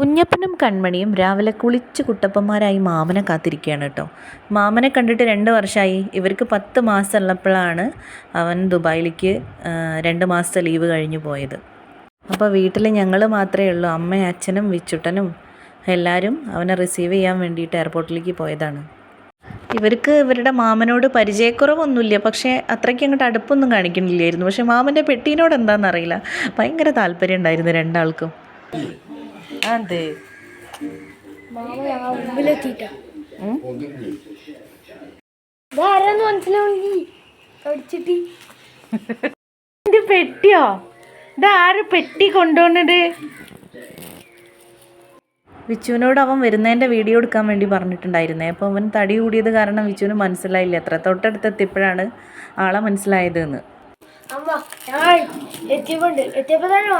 കുഞ്ഞപ്പനും കൺമണിയും രാവിലെ കുളിച്ച് കുട്ടപ്പന്മാരായി മാമനെ കാത്തിരിക്കുകയാണ് കേട്ടോ. മാമനെ കണ്ടിട്ട് രണ്ട് വർഷമായി ഇവർക്ക് പത്ത് മാസം ഉള്ളപ്പോഴാണ് അവൻ ദുബായിലേക്ക് രണ്ട് മാസത്തെ ലീവ് കഴിഞ്ഞു പോയത്. അപ്പോൾ വീട്ടിൽ ഞങ്ങൾ മാത്രമേ ഉള്ളൂ. അമ്മയും അച്ഛനും വിച്ചുട്ടനും എല്ലാവരും അവനെ റിസീവ് ചെയ്യാൻ വേണ്ടിയിട്ട് എയർപോർട്ടിലേക്ക് പോയതാണ്. ഇവർക്ക് ഇവരുടെ മാമനോട് പരിചയക്കുറവൊന്നുമില്ല. പക്ഷേ അത്രയ്ക്ക് അങ്ങോട്ട് അടുപ്പൊന്നും കാണിക്കണില്ലായിരുന്നു പക്ഷേ മാമന്റെ പെട്ടീനോട് എന്താണെന്നറിയില്ല. ഭയങ്കര താല്പര്യം ഉണ്ടായിരുന്നു രണ്ടാൾക്കും. അതെ. ഇത് പെട്ടിയോ? ഇതാര് പെട്ടി കൊണ്ടുവന്നത്? വിച്ചുവിനോട് അവൻ വരുന്നതിന്റെ വീഡിയോ എടുക്കാൻ വേണ്ടി പറഞ്ഞിട്ടുണ്ടായിരുന്നേ. അപ്പോൾ അവൻ തടി കൂടിയത് കാരണം വിച്ചുവിന് മനസ്സിലായില്ല. അത്ര തൊട്ടടുത്ത് എത്തിയപ്പോഴാണ് ആളെ മനസ്സിലായത് എന്ന് അമ്മ ഞങ്ങൾ എത്തിയപ്പോണ്ട് എത്തിയപ്പോ തന്നെ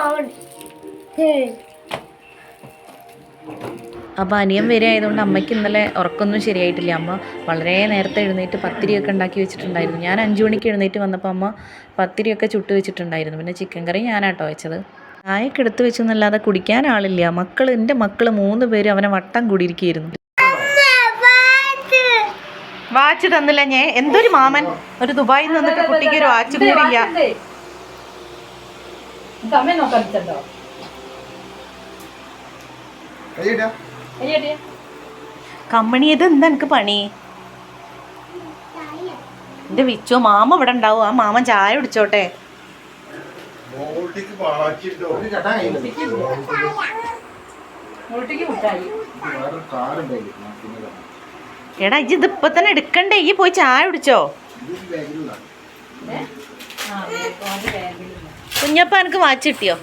അപ്പോൾ വരെ ആയതുകൊണ്ട് അമ്മയ്ക്ക് ഇന്നലെ ഉറക്കമൊന്നും ശരിയായിട്ടില്ല. അമ്മ വളരെ നേരത്തെ എഴുന്നേറ്റ് പത്തിരിയൊക്കെ ഉണ്ടാക്കി വെച്ചിട്ടുണ്ടായിരുന്നു. ഞാൻ അഞ്ച് മണിക്ക് എഴുന്നേറ്റ് വന്നപ്പോൾ അമ്മ പത്തിരിയൊക്കെ ചുട്ട് വെച്ചിട്ടുണ്ടായിരുന്നു. പിന്നെ ചിക്കൻ കറി ഞാനാട്ടോ വെച്ചത്. ചായക്ക് എടുത്ത് വെച്ചെന്നല്ലാതെ കുടിക്കാൻ ആളില്ല. മക്കൾ എന്റെ മക്കൾ മൂന്ന് പേര് അവനെ വട്ടം കൂടിയിരിക്കുകയായിരുന്നു. വാച്ച് തന്നില്ല ഞാൻ എന്തൊരു മാമൻ? ഒരു ദുബായിൽ നിന്നിട്ട് കുട്ടിക്ക് ഒരു വാച്ച് കൂടിയില്ല. കമ്മണി ഇത് എന്താ എനിക്ക് പണി? എന്റെ വിച്ചു മാമ ഇവിടെ ഉണ്ടാവും. ആ മാമൻ ചായ കുടിച്ചോട്ടെ. എടാ ഇജ്ജ് ഇത് ഇപ്പൊ തന്നെ എടുക്കണ്ടേ? ഈ പോയി ചായ കുടിച്ചോ? കുഞ്ഞപ്പ എനിക്ക് വാച്ച് കിട്ടിയോ?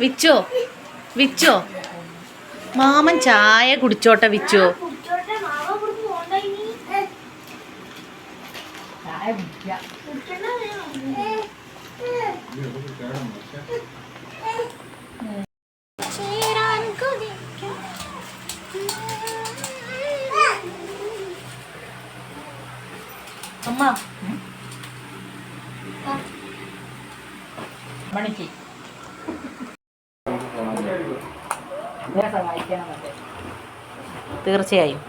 വിച്ചോ? വിച്ചോ? മാമൻ ചായ കുടിച്ചോട്ടെ വിച്ചോ? അമ്മ. മാമ തീർച്ചയായും.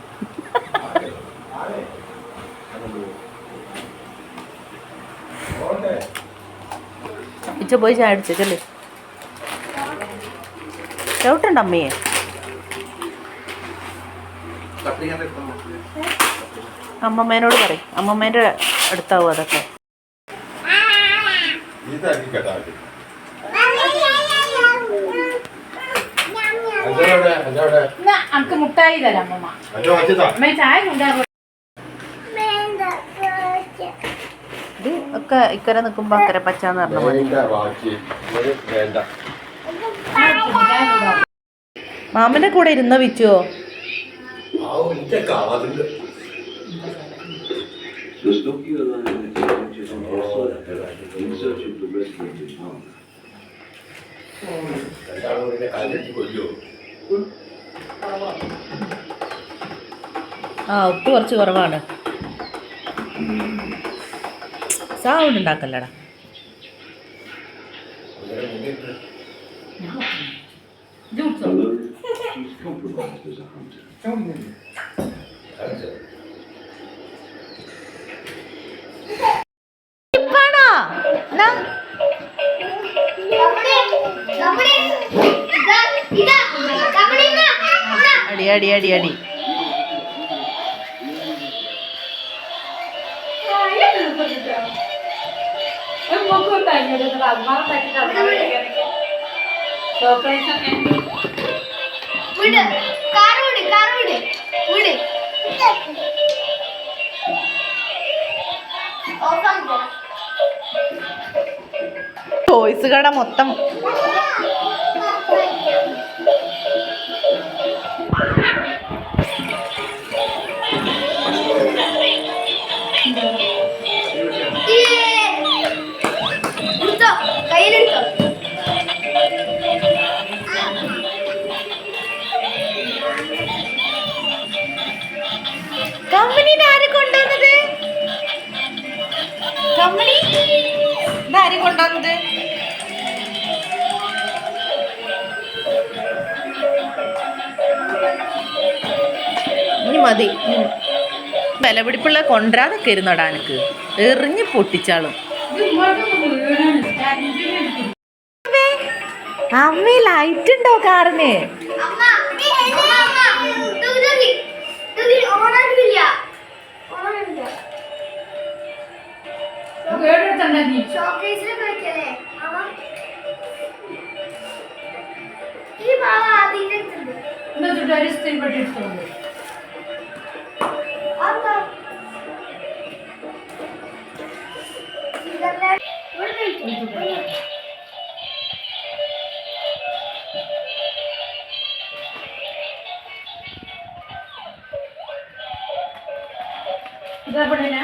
ഉച്ച പോയി ചായ അടിച്ചല്ലേ ചവിട്ടുണ്ട് അമ്മയെ. അമ്മമ്മേനോട് പറയും. അമ്മമ്മേന്റെ അടുത്താവും അതൊക്കെ. ഇതാക്കി കേട്ടാ അതെവിടെ നമുക്ക് മുട്ടായി തരാം അമ്മ അമ്മ ചായ കൊണ്ടുവരാം ഇത് ഒക്കെ ഇക്കര നിൽക്കുമ്പോൾ അക്കര പച്ചാന്ന് പറഞ്ഞ പോലെ മാമന്റെ കൂടെ ഇരുന്നോ വിച്ചുവോ. രണ്ടാളും ആ ഉപ്പ് കുറച്ച് കുറവാണ്. സൗണ്ട് ഉണ്ടാക്കല്ലടാ. ഇപ്പാണോ മുന്നിട്ട് അടി അടി അടി അടി. ടോയ്സ് കട മൊത്തം കമ്പനിയിൽ ആര് കൊണ്ടുവന്നത്? കമ്പനി? അരി കൊണ്ടുവന്നത്? ഇനി മതി. വിലപിടിപ്പുള്ള കൊണ്ടുവരാതൊക്കെ ഇരുന്നോടാ എനിക്ക് എറിഞ്ഞ് പൊട്ടിച്ചാളും. അമ്മ ലൈറ്റ് ഉണ്ടോ കാറിന്? എന്നിട്ട് ഒരു സ്ത്രീ പെട്ടി എടുത്തോണ്ട്. ഇതാ പെണ്ണിനാ.